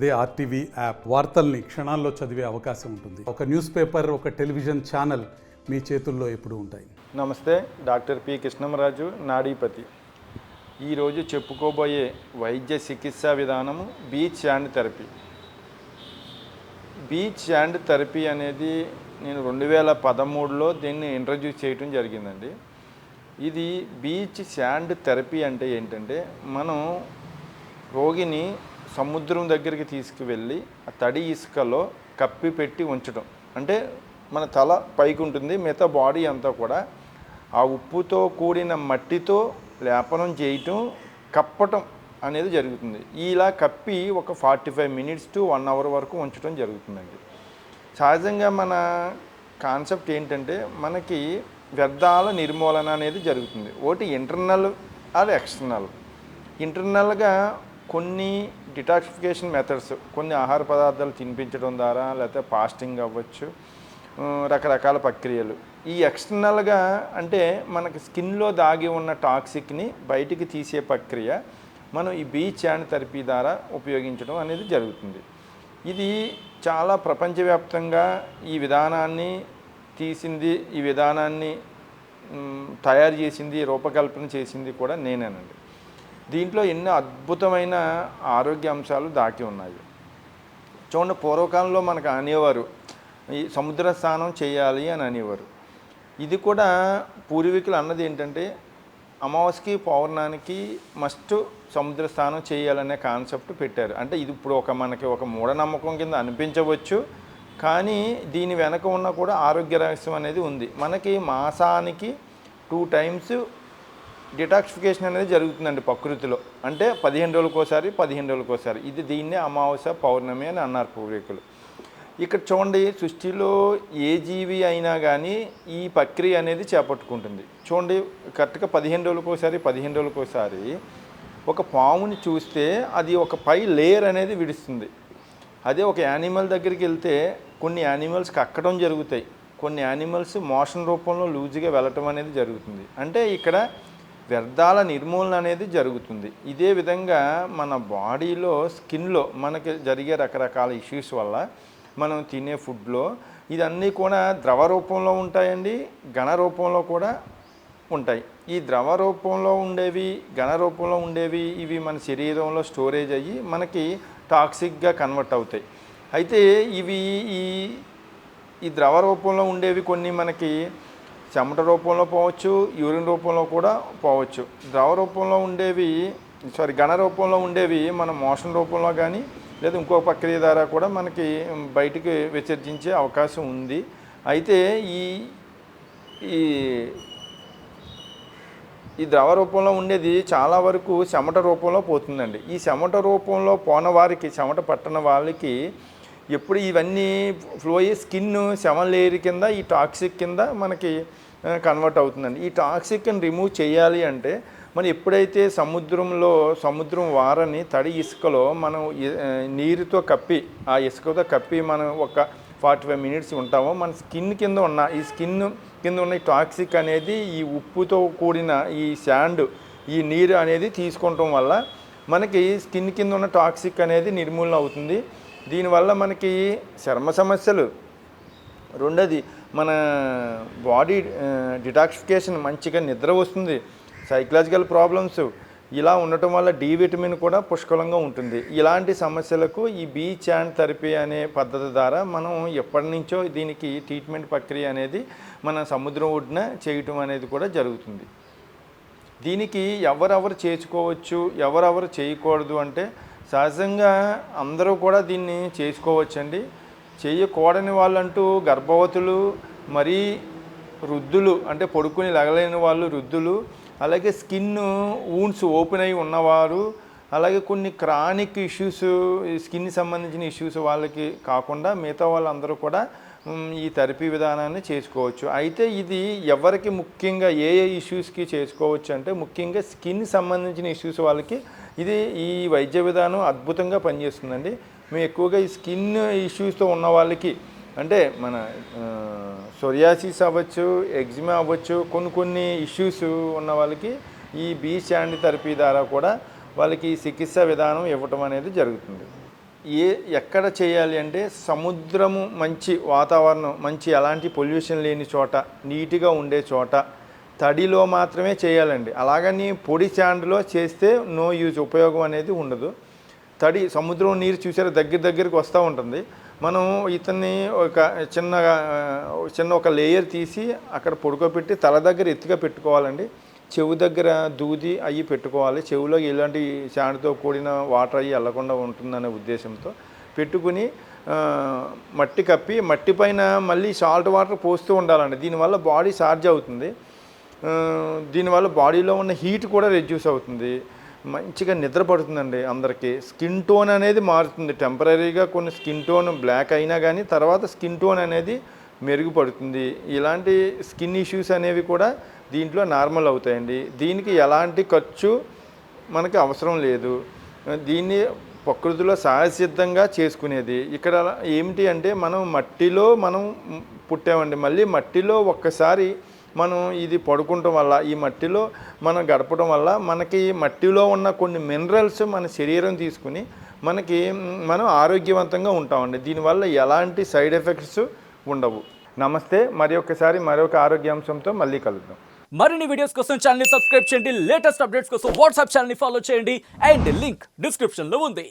అదే RTV app వార్తల్ని క్షణాల్లో చదివే అవకాశం ఉంటుంది. ఒక న్యూస్ పేపర్ ఒక టెలివిజన్ ఛానల్ మీ చేతుల్లో ఎప్పుడు ఉంటాయి. నమస్తే డాక్టర్ పి కృష్ణమరాజు నాడీపతి. ఈరోజు చెప్పుకోబోయే వైద్య చికిత్సా విధానము beach hand therapy. Beach hand therapy అనేది నేను రెండు వేల పదమూడులో దీన్ని ఇంట్రడ్యూస్ చేయటం జరిగిందండి. ఇది బీచ్ శాండ్ థెరపీ అంటే ఏంటంటే మనం రోగిని సముద్రం దగ్గరికి తీసుకువెళ్ళి ఆ తడి ఇసుకలో కప్పి పెట్టి ఉంచడం అంటే మన తల పైకి ఉంటుంది మిగతా బాడీ అంతా కూడా ఆ ఉప్పుతో కూడిన మట్టితో లేపనం చేయటం కప్పటం అనేది జరుగుతుంది. ఇలా కప్పి ఒక forty five minutes to one hour వరకు ఉంచడం జరుగుతుందండి. సహజంగా మన కాన్సెప్ట్ ఏంటంటే మనకి వ్యర్థాల నిర్మూలన అనేది జరుగుతుంది. ఒకటి ఇంటర్నల్ అది ఎక్స్టర్నల్? ఇంటర్నల్గా కొన్ని డిటాక్సిఫికేషన్ మెథడ్స్ కొన్ని ఆహార పదార్థాలు తినిపించడం ద్వారా లేకపోతే ఫాస్టింగ్ అవ్వచ్చు రకరకాల ప్రక్రియలు. ఈ ఎక్స్టర్నల్గా అంటే మనకి స్కిన్లో దాగి ఉన్న టాక్సిక్ని బయటికి తీసే ప్రక్రియ మనం ఈ బీచ్ అండ్ థెరపీ ద్వారా ఉపయోగించడం అనేది జరుగుతుంది. ఇది చాలా ప్రపంచవ్యాప్తంగా ఈ విధానాన్ని తీసింది ఈ విధానాన్ని తయారు చేసింది రూపకల్పన చేసింది కూడా నేనేనండి. దీంట్లో ఎన్నో అద్భుతమైన ఆరోగ్య అంశాలు దాటి ఉన్నాయి. చూడండి పూర్వకాలంలో మనకు అనేవారు ఈ సముద్ర స్నానం చేయాలి అని అనేవారు. ఇది కూడా పూర్వీకులు అన్నది ఏంటంటే అమావాస్యకి పౌర్ణానికి మస్ట్ సముద్ర స్నానం చేయాలనే కాన్సెప్ట్ పెట్టారు. అంటే ఇది ఇప్పుడు ఒక మనకి ఒక మూఢనమ్మకం కింద అనిపించవచ్చు కానీ దీని వెనక ఉన్న కూడా ఆరోగ్య రహస్యం అనేది ఉంది. మనకి మాసానికి టూ టైమ్స్ డిటాక్సిఫికేషన్ అనేది జరుగుతుందండి ప్రకృతిలో. అంటే పదిహేను రోజులకోసారి పదిహేను రోజులకోసారి. ఇది దీన్నే అమావాస్య పౌర్ణమి అని అన్నారు పూర్వీకులు. ఇక్కడ చూడండి సృష్టిలో ఏ జీవి అయినా కానీ ఈ ప్రక్రియ అనేది చేపట్టుకుంటుంది. చూడండి కరెక్ట్గా పదిహేను రోజులకోసారి పదిహేను రోజులకోసారి ఒక పాముని చూస్తే అది ఒక పై లేయర్ అనేది విడుస్తుంది. అదే ఒక యానిమల్ దగ్గరికి వెళ్తే కొన్ని యానిమల్స్ కక్కడం జరుగుతాయి. కొన్ని యానిమల్స్ మోషన్ రూపంలో లూజుగా వెళ్ళటం అనేది జరుగుతుంది. అంటే ఇక్కడ వ్యర్థాల నిర్మూలన అనేది జరుగుతుంది. ఇదే విధంగా మన బాడీలో స్కిన్లో మనకి జరిగే రకరకాల ఇష్యూస్ వల్ల మనం తినే ఫుడ్లో ఇదన్నీ కూడా ద్రవ రూపంలో ఉంటాయండి ఘన రూపంలో కూడా ఉంటాయి. ఈ ద్రవ రూపంలో ఉండేవి ఘన రూపంలో ఉండేవి ఇవి మన శరీరంలో స్టోరేజ్ అయ్యి మనకి టాక్సిక్గా కన్వర్ట్ అవుతాయి. అయితే ఇవి ఈ ఈ ద్రవ రూపంలో ఉండేవి కొన్ని మనకి చెమట రూపంలో పోవచ్చు యూరిన్ రూపంలో కూడా పోవచ్చు. ద్రవ రూపంలో ఉండేవి సారీ ఘన రూపంలో ఉండేవి మన మోషన్ రూపంలో కానీ లేదా ఇంకో ప్రక్రియ ద్వారా కూడా మనకి బయటికి విసర్జించే అవకాశం ఉంది. అయితే ఈ ఈ ఈ ద్రవ రూపంలో ఉండేది చాలా వరకు చెమట రూపంలో పోతుందండి. ఈ చెమట రూపంలో పోన వారికి చెమట పట్టణ వాళ్ళకి ఎప్పుడు ఇవన్నీ ఫ్లో అయ్యి స్కిన్ సెవెన్ లేయర్ కింద ఈ టాక్సిక్ కింద మనకి కన్వర్ట్ అవుతుందండి. ఈ టాక్సిక్ని రిమూవ్ చేయాలి అంటే మనం ఎప్పుడైతే సముద్రంలో సముద్రం వారని తడి ఇసుకలో మనం నీరుతో కప్పి ఆ ఇసుకతో కప్పి మనం ఒక ఫార్టీ ఫైవ్ మినిట్స్ ఉంటామో మన స్కిన్ కింద ఉన్న ఈ స్కిన్ కింద ఉన్న ఈ టాక్సిక్ అనేది ఈ ఉప్పుతో కూడిన ఈ శాండ్ ఈ నీరు అనేది తీసుకోవటం వల్ల మనకి స్కిన్ కింద ఉన్న టాక్సిక్ అనేది నిర్మూలన అవుతుంది. దీనివల్ల మనకి చర్మ సమస్యలు రెండోది మన బాడీ డిటాక్సిఫికేషన్ మంచిగా నిద్ర వస్తుంది. సైకలాజికల్ ప్రాబ్లమ్స్ ఇలా ఉండటం వల్ల డి విటమిన్ కూడా పుష్కలంగా ఉంటుంది. ఇలాంటి సమస్యలకు ఈ బీచ్ అండ్ థెరపీ అనే పద్ధతి ద్వారా మనం ఎప్పటి నుంచో దీనికి ట్రీట్మెంట్ ప్రక్రియ అనేది మన సముద్రం ఒడ్డున చేయటం అనేది కూడా జరుగుతుంది. దీనికి ఎవరెవరు చేసుకోవచ్చు ఎవరెవరు చేయకూడదు అంటే సహజంగా అందరూ కూడా దీన్ని చేసుకోవచ్చండి. చేయకూడని వాళ్ళంటూ గర్భవతులు మరీ వృద్ధులు అంటే పడుకుని లగలేని వాళ్ళు వృద్ధులు అలాగే స్కిన్ ఊన్స్ ఓపెన్ అయి ఉన్నవారు అలాగే కొన్ని క్రానిక్ ఇష్యూస్ స్కిన్ సంబంధించిన ఇష్యూస్ వాళ్ళకి కాకుండా మిగతా వాళ్ళందరూ కూడా ఈ థెరపీ విధానాన్ని చేసుకోవచ్చు. అయితే ఇది ఎవరికి ముఖ్యంగా ఏ ఏ ఇష్యూస్కి చేసుకోవచ్చు అంటే ముఖ్యంగా స్కిన్ సంబంధించిన ఇష్యూస్ వాళ్ళకి ఇది ఈ వైద్య విధానం అద్భుతంగా పనిచేస్తుందండి. మేము ఎక్కువగా ఈ స్కిన్ ఇష్యూస్తో ఉన్న వాళ్ళకి అంటే మన సొరియాసిస్ అవ్వచ్చు ఎగ్జిమా అవ్వచ్చు కొన్ని కొన్ని ఇష్యూస్ ఉన్న వాళ్ళకి ఈ బీ స్టాండ్ థెరపీ ద్వారా కూడా వాళ్ళకి చికిత్స విధానం ఇవ్వటం అనేది జరుగుతుంది. ఏ ఎక్కడ చేయాలి అంటే సముద్రము మంచి వాతావరణం మంచి ఎలాంటి పొల్యూషన్ లేని చోట నీట్గా ఉండే చోట తడిలో మాత్రమే చేయాలండి. అలాగని పొడి శాండ్లో చేస్తే నో యూజ్ ఉపయోగం అనేది ఉండదు. తడి సముద్రం నీరు చూసారా దగ్గర దగ్గరికి వస్తూ ఉంటుంది. మనం ఇతన్ని ఒక చిన్నగా చిన్న ఒక లేయర్ తీసి అక్కడ పడుకోబెట్టి తల దగ్గర ఎత్తుగా పెట్టుకోవాలండి. చెవు దగ్గర దూది అవి పెట్టుకోవాలి. చెవులో ఎలాంటి శాండ్తో కూడిన వాటర్ అవి వెళ్ళకుండా ఉంటుందనే ఉద్దేశంతో పెట్టుకుని మట్టి కప్పి మట్టి పైన మళ్ళీ సాల్ట్ వాటర్ పోస్తూ ఉండాలండి. దీనివల్ల బాడీ చార్జ్ అవుతుంది. దీనివల్ల బాడీలో ఉన్న హీట్ కూడా రెడ్యూస్ అవుతుంది. మంచిగా నిద్ర పడుతుందండి అందరికీ. స్కిన్ టోన్ అనేది మారుతుంది. టెంపరీగా కొన్ని స్కిన్ టోన్ బ్లాక్ అయినా కానీ తర్వాత స్కిన్ టోన్ అనేది మెరుగుపడుతుంది. ఇలాంటి స్కిన్ ఇష్యూస్ అనేవి కూడా దీంట్లో నార్మల్ అవుతాయండి. దీనికి ఎలాంటి ఖర్చు మనకి అవసరం లేదు. దీన్ని ప్రకృతిలో సహజసిద్ధంగా చేసుకునేది. ఇక్కడ ఏమిటి అంటే మనం మట్టిలో మనం పుట్టామండి. మళ్ళీ మట్టిలో ఒక్కసారి మనం ఇది పడుకుంటాం వల్ల ఈ మట్టిలో మనం గడపడం వల్ల మనకి మట్టిలో ఉన్న కొన్ని మినరల్స్ మన శరీరం తీసుకుని మనకి మనం ఆరోగ్యవంతంగా ఉంటామండి. దీనివల్ల ఎలాంటి సైడ్ ఎఫెక్ట్స్ ఉండవు. నమస్తే మరి ఒక్కసారి మరొక ఆరోగ్య అంశంతో మళ్ళీ కలుద్దాం. మరిన్ని వీడియోస్ కోసం ఛానల్ సబ్స్క్రైబ్ చేయండి. లేటెస్ట్ అప్డేట్స్ కోసం వాట్సాప్ ఛానల్ ఫాలో చేయండి. అండ్ లింక్ డిస్క్రిప్షన్లో ఉంది.